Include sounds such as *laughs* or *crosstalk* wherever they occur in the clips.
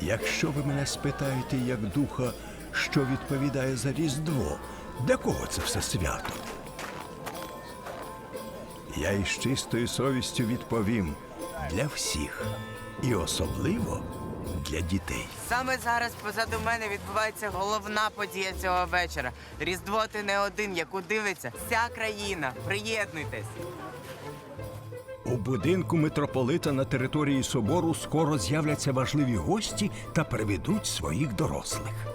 Якщо ви мене спитаєте, як духа, що відповідає за Різдво, для кого це все свято? Я із чистою совістю відповім для всіх, і особливо для дітей. Саме зараз позаду мене відбувається головна подія цього вечора. Різдво ти не один, яку дивиться вся країна. Приєднуйтесь. У будинку митрополита на території собору скоро з'являться важливі гості та приведуть своїх дорослих.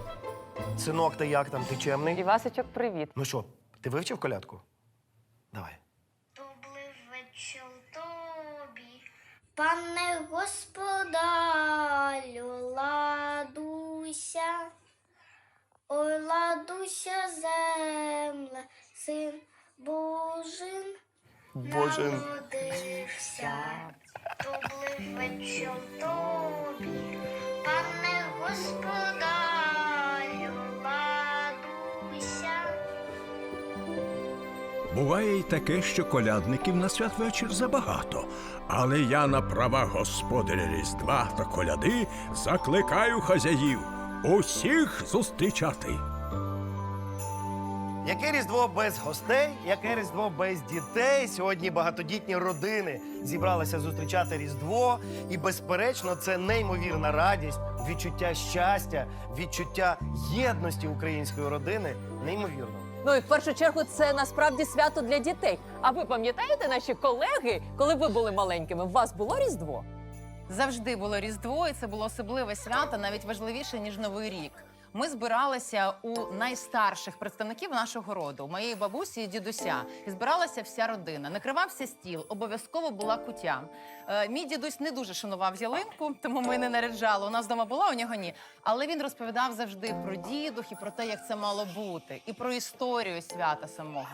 Синок, ти як там? Ти чемний? Івасичок, привіт. Ну що, ти вивчив колядку? Давай. Тобі, пане господарю, ладуся, ой, ладуся, земле, син Божин, Боже. народився. Тобі, пане господарю, ладуся. Буває й таке, що колядників на святвечір забагато. Але я на правах господаря Різдва та коляди закликаю хазяїв усіх зустрічати. Яке різдво без гостей, яке різдво без дітей. Сьогодні багатодітні родини зібралися зустрічати Різдво, і безперечно, це неймовірна радість, відчуття щастя, відчуття єдності української родини. Неймовірно. Ну і в першу чергу це насправді свято для дітей. А ви пам'ятаєте наші колеги, коли ви були маленькими? У вас було різдво? Завжди було Різдво, і це було особливе свято, навіть важливіше ніж Новий рік. Ми збиралися у найстарших представників нашого роду, моєї бабусі і дідуся, і збиралася вся родина. Накривався стіл, обов'язково була кутя. Е, мій дідусь не дуже шанував ялинку, тому ми не наряджали. У нас вдома була, у нього ні. Але він розповідав завжди про дідух і про те, як це мало бути, і про історію свята самого.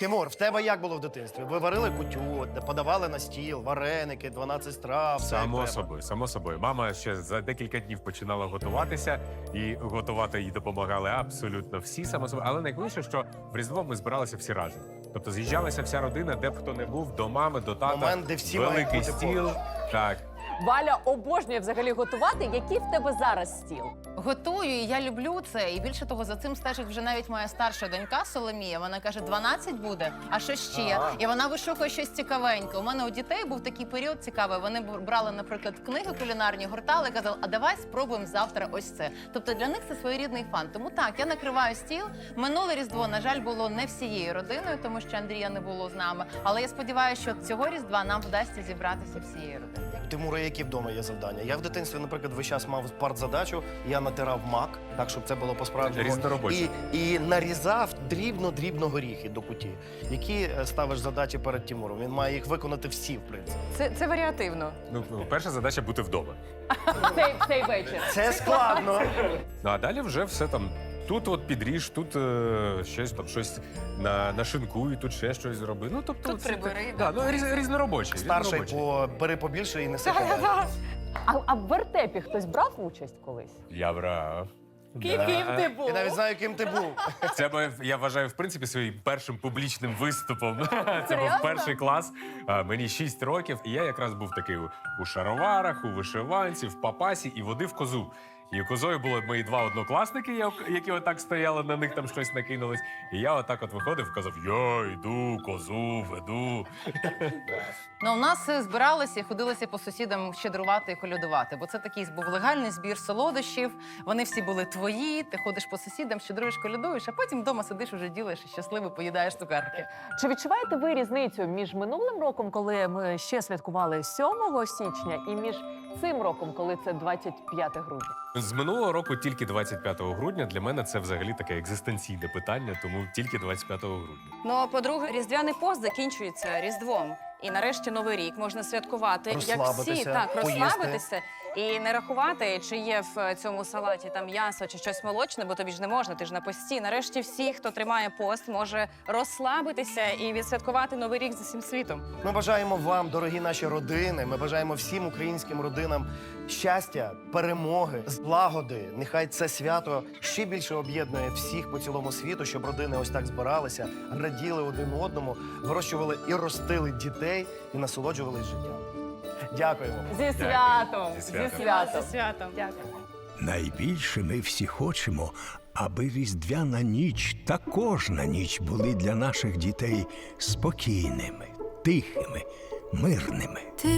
Тимур, в тебе як було в дитинстві? Ви варили кутю, подавали на стіл, вареники, 12 страв. все як Само треба. собою, само собою. Мама ще за декілька днів починала готуватися, і готувати їй допомагали абсолютно всі, само собою. Але найголовніше, що в Різдво ми збиралися всі разом. Тобто з'їжджалася вся родина, де б хто не був, до мами, до тата. Момент, де всі мають великий бути стіл. поруч. Так. Валя обожнює взагалі готувати. Який в тебе зараз стіл? Готую, і я люблю це. І більше того, за цим стежить вже навіть моя старша донька Соломія. Вона каже, 12 буде, а що ще? Ага. І вона вишукує щось цікавеньке. У мене у дітей був такий період цікавий. Вони брали, наприклад, книги кулінарні, гортали, казали, а давай спробуємо завтра ось це. Тобто для них це своєрідний фан. Тому так, я накриваю стіл. Минуле різдво, на жаль, було не всією родиною, тому що Андрія не було з нами. Але я сподіваюся, що цього різдва нам вдасться зібратися всією родиною. Тимура, які вдома є завдання? Я в дитинстві, наприклад, весь час мав партзадачу, я натирав мак, так щоб це було по-справжньому. І, і нарізав дрібно-дрібно горіхи до куті. Які е, ставиш задачі перед Тимуром? Він має їх виконати всі, в принципі. Це, це варіативно. Ну, перша задача бути вдома. *laughs* Цей, цей вечір. Це складно. Ну а далі вже все там. Тут от підріж, тут е, щось там щось на, нашинкуй, тут ще щось зроби. Ну тобто Тут це прибери, так- да. Да, ну різ, різноробочий. Старший різноробочий. по бери побільше і неси подалі. А, а в вертепі хтось брав участь колись? Я брав. Ким ти був? Я навіть знаю, ким ти був. Це моє, я вважаю, в принципі, своїм першим публічним виступом. *laughs* Це був Серйозно? перший клас. А, Мені 6 років, і я якраз був такий у, у шароварах, у вишиванці, в папасі і водив козу. І козою були мої два однокласники, які отак стояли, на них там щось накинулись. І я отак от виходив, казав: Я йду, козу веду. Ну, у нас е, збиралися і ходилися по сусідам щедрувати і колядувати, бо це такий був легальний збір солодощів. Вони всі були твої. Ти ходиш по сусідам, щедруєш, колядуєш, а потім вдома сидиш, уже ділиш і щасливо поїдаєш цукерки. Чи відчуваєте ви різницю між минулим роком, коли ми ще святкували 7 січня, і між цим роком, коли це 25 грудня? З минулого року тільки 25 грудня для мене це взагалі таке екзистенційне питання, тому тільки 25 грудня. Ну а по-друге, різдвяний пост закінчується різдвом. І нарешті новий рік можна святкувати, як всі Розслабитися, так поїсти. розслабитися і не рахувати, чи є в цьому салаті там м'ясо чи щось молочне, бо тобі ж не можна. Ти ж на пості. Нарешті всі, хто тримає пост, може розслабитися і відсвяткувати новий рік з усім світом. Ми бажаємо вам, дорогі наші родини. Ми бажаємо всім українським родинам щастя, перемоги, злагоди. Нехай це свято ще більше об'єднує всіх по цілому світу, щоб родини ось так збиралися, раділи один одному, вирощували і ростили дітей і насолоджувались життям. Дякуємо. Зі святом. Зі святом. Зі святом. Дякую. Найбільше ми всі хочемо, аби різдвяна ніч та кожна ніч були для наших дітей спокійними, тихими, мирними. Ти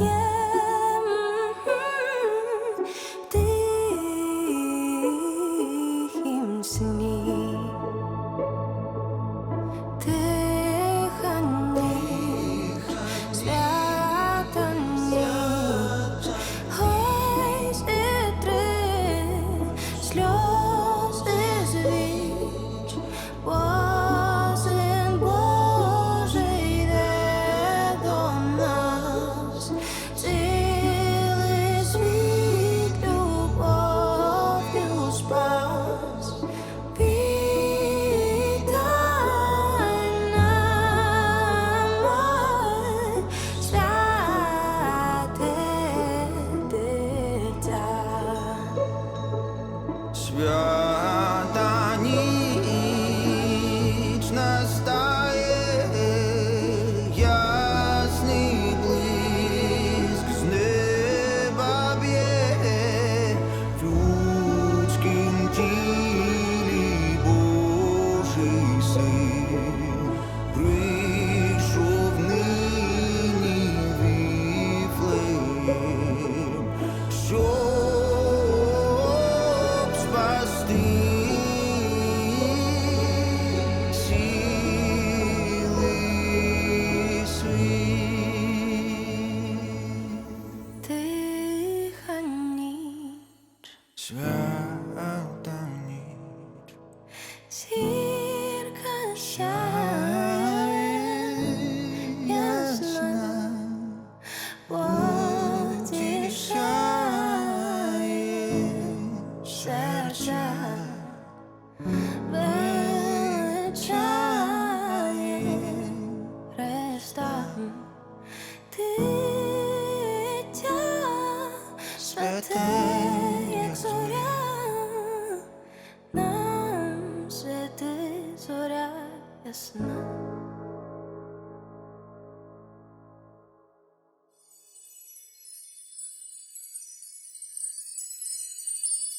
yeah. 雪。